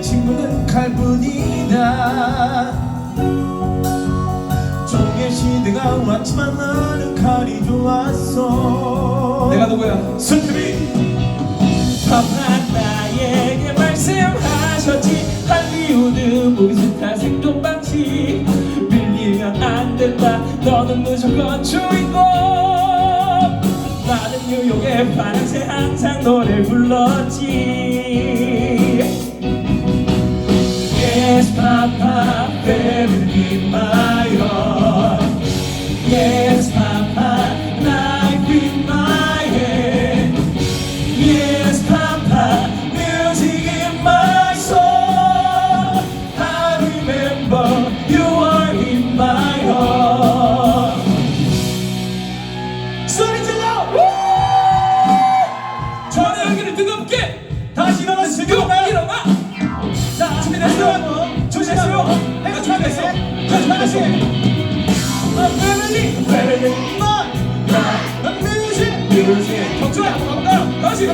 친구는 칼뿐이다. 종의 시대가 왔지만 나는 칼이 좋았어. 내가 누구야? 파파 나에게 말씀하셨지. 할리우드 무비스타 생존 방식. 밀리면 안 된다. 너는 무조건 주인공. 나는 뉴욕의 파랑새 항상 노래 불렀지 Papa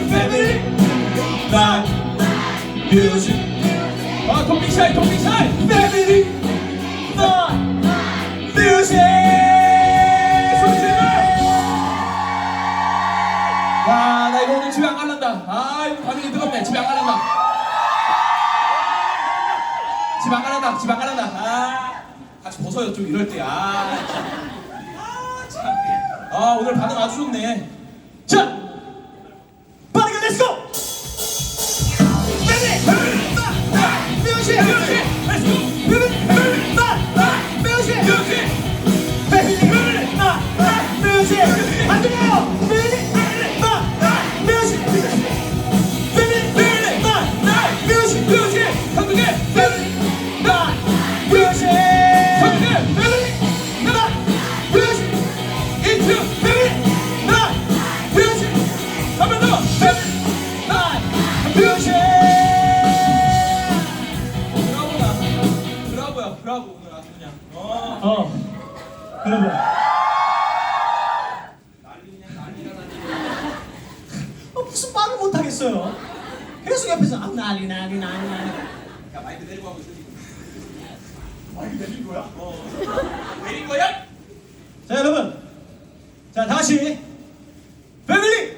패밀리. 아 동빙샤이 Family. 소리. 질러 와나 이거 오늘 집에 안 갈란다. 아 이거 반응이 뜨겁네. 집에 안 갈란다. 집에 안 갈란다. 집에 안 갈란다. 아 같이 벗어요. 좀 이럴 때 아 참아 아, 오늘 반응 아주 좋네. 자, 브라보 오늘 아주 그냥 어 어, 여러분. 어, 무슨 말을 못 하겠어요. 계속 옆에서 아, 난리 난리 난리 난리. 야 마이크 내리고 하고 있어 지금 마이크 내린 거야? 내린 거야? 자 여러분, 자 다시 패밀리,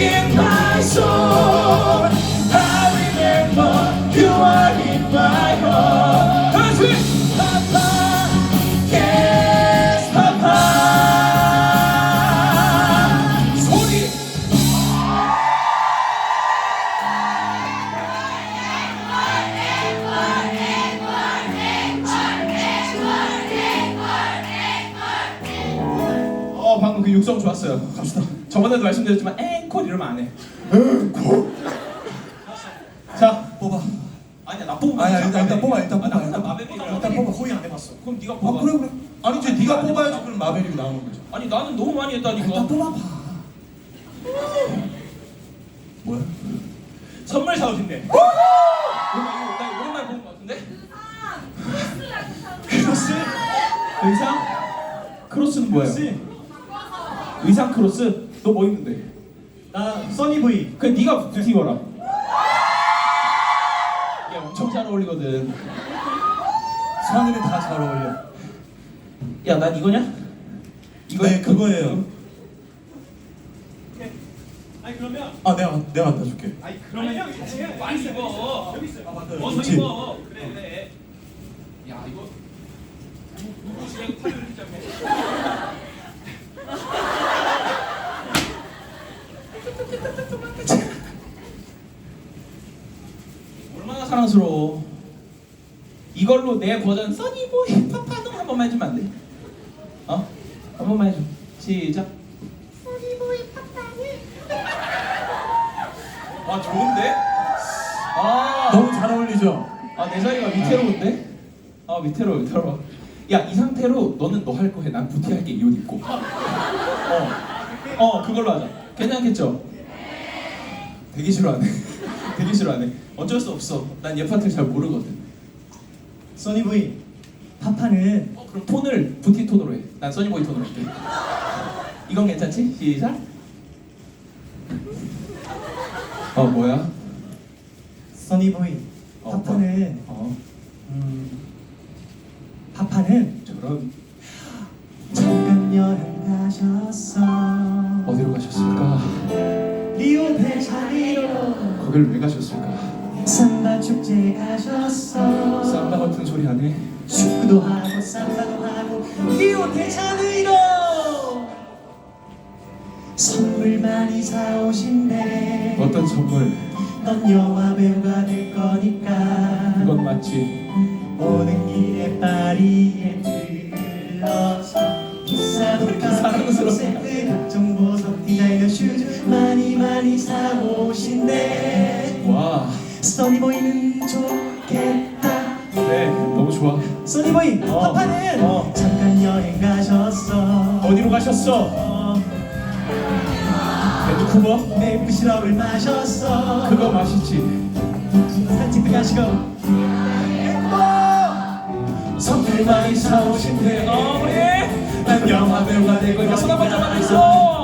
in my soul. I remember you are in my heart. Papa, yes, Papa. 소리 어 방금 그 육성 좋았어요 갑시다 저번에도 말씀드렸지만 앵콜 이러면 안 해. 앵콜. 자, 뽑아. 아니야 나 뽑으면 아니야. 일단- 일단 뽑아, 일단 아, 나 뽑아, 일단 마베릭을 일단. 뽑아 거의 안 해봤어. 그럼 네가 아 뽑아. 그래 그래. 아니지 네가 안 뽑아야지. 그럼 마벨이 나오는 거죠. 아니 나는 너무 많이 했다니까. 일단 뽑아봐. 뭐야? 선물 사오신대. 이거 나 오랜만에 보는 것 같은데? 크로스? 의상? 크로스는 뭐예요? 크로스? 의상 크로스? 너 뭐 입는데? 나 써니브이. 그 네가 부티 입어라. 야 엄청 잘 어울리거든. 수환이는 다 잘 어울려. 야 난 이거냐? 이거 네, 그거예요. 오케이. 아니 그러면 아 내가 내가 갖다 줄게. 아니 그러면 형 같이 해. 많이 입어. 여기 있어요. 아 맞다. 어서? 입어. 그래 그래. 야 이거 누구 시간 타이 를 시작해. 얼마나 사랑스러워. 이걸로 내 버전 써니보이 파파동 한 번만 해주면 안 돼? 어? 한 번만 해줘. 시작. 아 좋은데? 아 너무 잘 어울리죠? 아내 자리가 위태로운데? 아 위태로워 위태로워 야이 상태로 너는 너 할 거 해 난 부티 할게 이옷 입고 어, 어 그걸로 하자 괜찮겠죠? 되게 싫어하네 되게 싫어하네 어쩔 수 없어 난 얘 파트를 잘 모르거든 써니브이. 파파는 어, 그럼 톤을 부티 톤으로 해 난 써니보이 톤으로 할게 이건 괜찮지? 시작 어 뭐야? 써니브이. 어, 파파는 어 음 파파는 저런 잠깐 여행 가셨어. 거길 왜 가셨을까? 삼바 축제 가셨어. 쌈바 같은 소리 하네 축구도 하고 삼바도 하고 리오데자네이로 선물 많이 사오신대. 어떤 선물 넌 영화 배우가 될 거니까. 그건 맞지 오는 길에 파리에 들러서 사랑스러워. 그거 맛있지 산책도 가시고 선물 많이 사오신대 어머니 난 영화 배우가 되고 손 한번 잡아줬어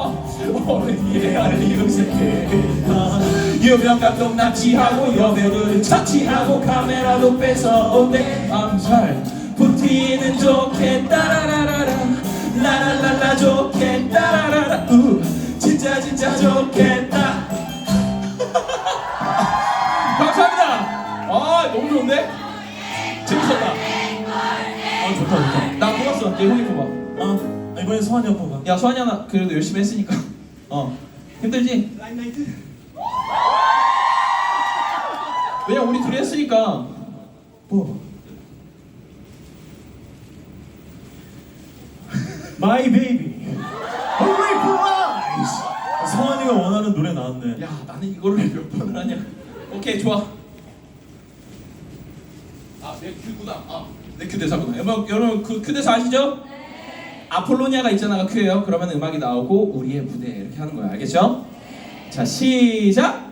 오는 길에 알리고 싶게 유명 감독 납치하고 여배우를 차치하고 카메라도 뺏어온대. 암살 부티는 좋겠다 라라라 라 라라라 좋겠다 라라라. 우 진짜 진짜 좋겠다 감사합니다. 아 너무 좋은데? 재밌었다. 아 좋다 좋다. 나 뽑았어. 얘 형이 뽑아. 아 이번엔 수환이 형 뽑아. 야 수환이 하나 그래도 열심히 했으니까. 어. 힘들지? 라임라이트 왜냐 우리 둘이 했으니까. 뽑아. 마이 베이비 Only for eyes 성환이가 원하는 노래 나왔네. 야 나는 이거를 몇 번을 하냐 오케이 좋아. 아내 큐구나. 아내 큐 대사구나. 여러분 여러분 그 큐 대사 아시죠? 아폴로니아가 있잖아가 큐예요. 그러면 음악이 나오고 우리의 무대 이렇게 하는 거야. 알겠죠? 자 시작!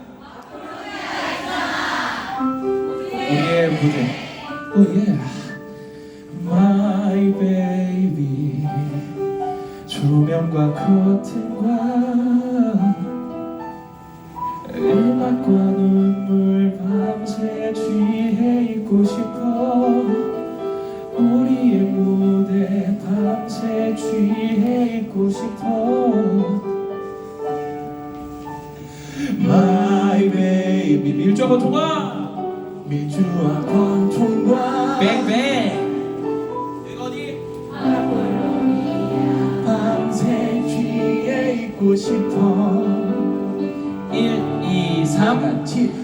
우리의 무대. 오예. My baby. 조명과 커튼과 싶어. 1, 2, 3 같이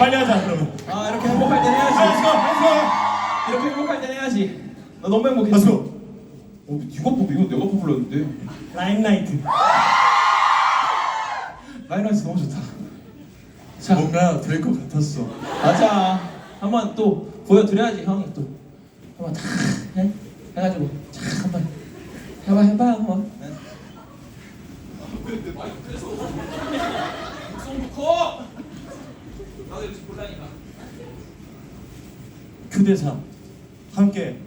빨리 하자 그러면. 아 이렇게 행복할 땐 해야지. Let's go, let's go. 이렇게 행복할 땐 해야지. 나 너무 행복했어 Let's go. 어, 이거 뽑 이거 내가 뽑으려는데. 라임라이트. 라이너스 너무 좋다. 자. 뭔가 될 것 같았어. 맞아. 한번 또 보여드려야지 형이 또. 한번 다 해? 해가지고. 자 한번. 해봐 해봐 한번 교대사 함께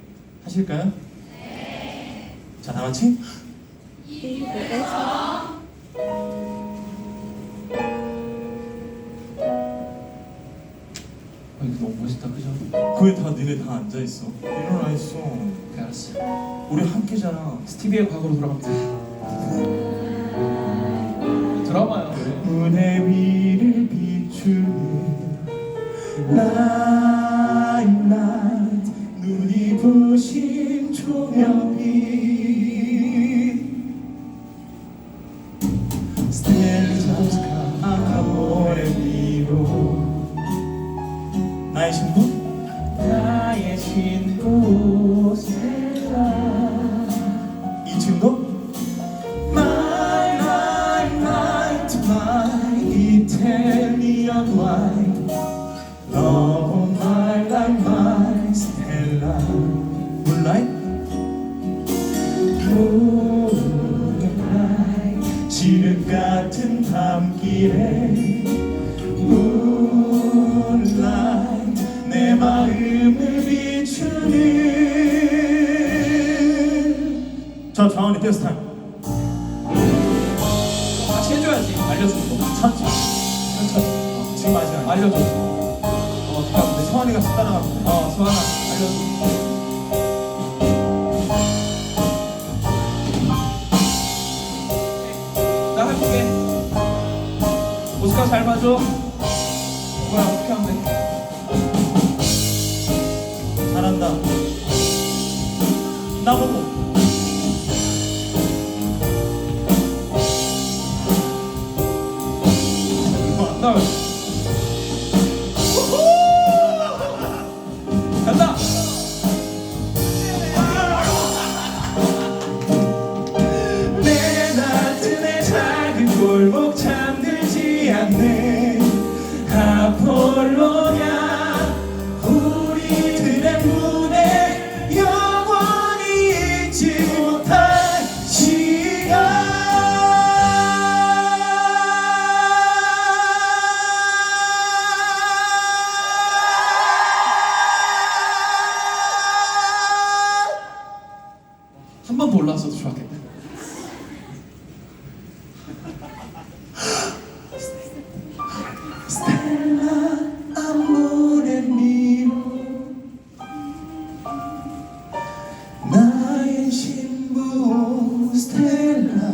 하실까요? 네. 자, 다 같이. 아 이거 너무 멋있다 그죠? 그왜 다 니네 다 앉아 있어? 일어나 있어. 그래 알았어 우리 함께잖아. 스티비의 과거로 돌아갑니다 드라마야 무대 위를 비추는 라 Moonlight 지륵 같은 밤길에 Moonlight 내 마음을 비추는. 자, 장원이 댄스 오스카 잘 봐줘. 뭐야 어떻게 돼? 잘한다. 나보고. 나간 신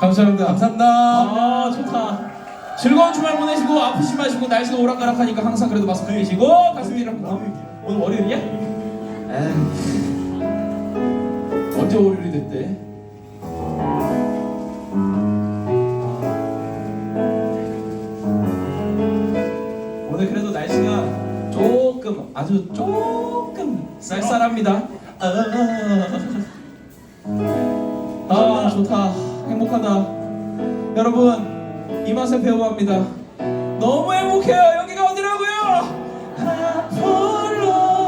감사합니다 감사합니다. 아 좋다 즐거운 주말 보내시고 아프지 마시고 날씨가 오락가락하니까 항상 그래도 마스크 끼시고 가슴 뒤를 오늘 월요일이야? 에이. 언제 월요일이 됐대? 오늘 그래도 날씨가 조금 아주 조금 쌀쌀합니다. 아 좋다 행복하다. 여러분 이 맛을 배워봅니다. 너무 행복해요. 여기가 어디라고요? 아폴로니아.